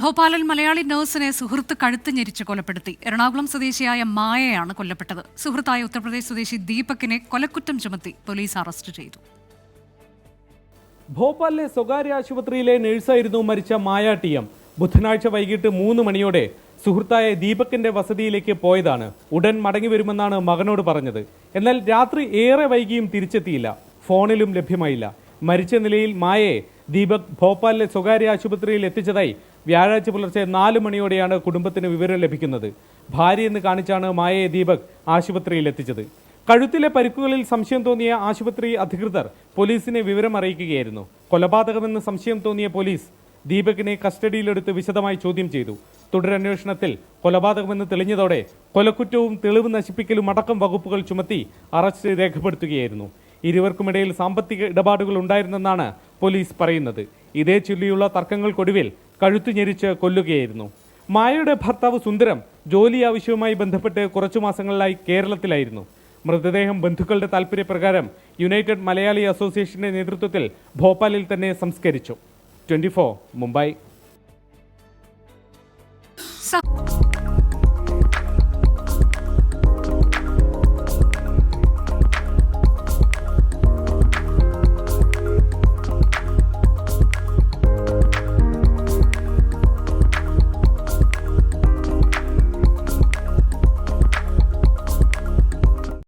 ഭോപ്പാലിൽ മലയാളി നഴ്സിനെ സുഹൃത്ത് കഴുത്ത് ഞെരിച്ച് കൊലപ്പെടുത്തി. എറണാകുളം സ്വദേശിയായ മായയാണ് കൊല്ലപ്പെട്ടത്. സുഹൃത്തായ ഉത്തർപ്രദേശ് സ്വദേശി ദീപക്കിനെ കൊലക്കുറ്റം ചുമത്തി പോലീസ് അറസ്റ്റ് ചെയ്തു. ഭോപ്പാലിലെ സ്വകാര്യ ആശുപത്രിയിലെ നഴ്സായിരുന്നു മരിച്ച മായ ടി എം. ബുധനാഴ്ച വൈകിട്ട് മൂന്ന് മണിയോടെ സുഹൃത്തായ ദീപക്കിന്റെ വസതിയിലേക്ക് പോയതാണ്. ഉടൻ മടങ്ങി വരുമെന്നാണ് മകനോട് പറഞ്ഞത്. എന്നാൽ രാത്രി ഏറെ വൈകിയും തിരിച്ചെത്തിയില്ല. ഫോണിലും ലഭ്യമായില്ല. മരിച്ച നിലയിൽ മായയെ ദീപക് ഭോപ്പാലിലെ സ്വകാര്യ ആശുപത്രിയിൽ എത്തിച്ചതായി വ്യാഴാഴ്ച പുലർച്ചെ നാല് മണിയോടെയാണ് കുടുംബത്തിന് വിവരം ലഭിക്കുന്നത്. ഭാര്യയെന്ന് കാണിച്ചാണ് മായയെ ദീപക് ആശുപത്രിയിൽ എത്തിച്ചത്. കഴുത്തിലെ പരിക്കുകളിൽ സംശയം തോന്നിയ ആശുപത്രി അധികൃതർ പോലീസിനെ വിവരം അറിയിക്കുകയായിരുന്നു. കൊലപാതകമെന്ന് സംശയം തോന്നിയ പോലീസ് ദീപകിനെ കസ്റ്റഡിയിലെടുത്ത് വിശദമായി ചോദ്യം ചെയ്തു. തുടരന്വേഷണത്തിൽ കൊലപാതകമെന്ന് തെളിഞ്ഞതോടെ കൊലക്കുറ്റവും തെളിവ് നശിപ്പിക്കലും അടക്കം വകുപ്പുകൾ ചുമത്തി അറസ്റ്റ് രേഖപ്പെടുത്തുകയായിരുന്നു. ഇരുവർക്കുമിടയിൽ സാമ്പത്തിക ഇടപാടുകൾ ഉണ്ടായിരുന്നെന്നാണ് പോലീസ് പറയുന്നത്. ഇതേ ചൊല്ലിയുള്ള തർക്കങ്ങൾക്കൊടുവിൽ കഴുത്തു ഞെരിച്ച് കൊല്ലുകയായിരുന്നു. മായയുടെ ഭർത്താവ് സുന്ദരം ജോലി ആവശ്യവുമായി ബന്ധപ്പെട്ട് കുറച്ചു മാസങ്ങളിലായി കേരളത്തിലായിരുന്നു. മൃതദേഹം ബന്ധുക്കളുടെ താൽപര്യപ്രകാരം യുണൈറ്റഡ് മലയാളി അസോസിയേഷന്റെ നേതൃത്വത്തിൽ ഭോപ്പാലിൽ തന്നെ സംസ്കരിച്ചു. ട്വന്റി മുംബൈ.